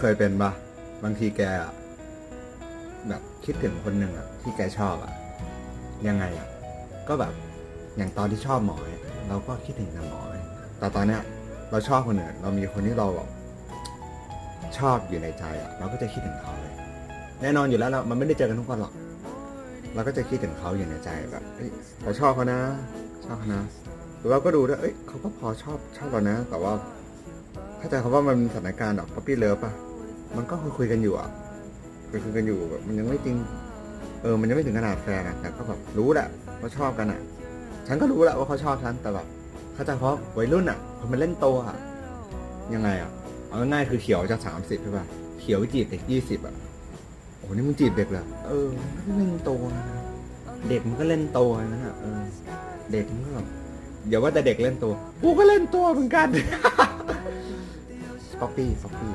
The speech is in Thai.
เคยเป็นปะบางทีแกอะแบบคิดถึงคนหนึ่งอะที่แกชอบอะยังไงอะก็แบบอย่างตอนที่ชอบหมอยเราก็คิดถึงแต่หมอยแต่ตอนเนี้ยเราชอบคนอื่นเรามีคนที่เราแบบชอบอยู่ในใจอะเราก็จะคิดถึงเขาเลยแน่นอนอยู่แล้วเรามันไม่ได้เจอกันทุกวันหรอกเราก็จะคิดถึงเขาอยู่ในใจแบบเอ้ยเราชอบเขานะ ชอบเขานะเราก็ดูด้วยเอ้ยเขาก็พอชอบชอบเรานะ แต่ว่า เข้าใจเขาว่ามันสถานการณ์แบบป๊อปปี้เลิฟป่ะมันก็คุยคุยกันอยู่อะคุยคุยกันอยู่แบบมันยังไม่จริง เออ มันยังไม่ถึงขนาดแฟนอะแต่ก็แบบรู้แหละว่าชอบกันอะฉันก็รู้แหละว่าเขาชอบฉันแต่แบบเข้าใจเพราะวัยรุ่นอะพอมันเล่นโตอะยังไงอะเอาง่ายคือเขียวจะสามสิบใช่ป่ะเขียวจีบเด็กยี่สิบอะโอ้นี่มึงจีบเด็กเหรอเออมันก็เล่นโตนะเด็กมันก็เล่นโตอย่างนั้นอะเออเด็กมันก็แบบเดี๋ยวว่าแต่เด็กเล่นโตกูก็เล่นโตเหมือนกัน ป๊อปปี้ป๊อปปี้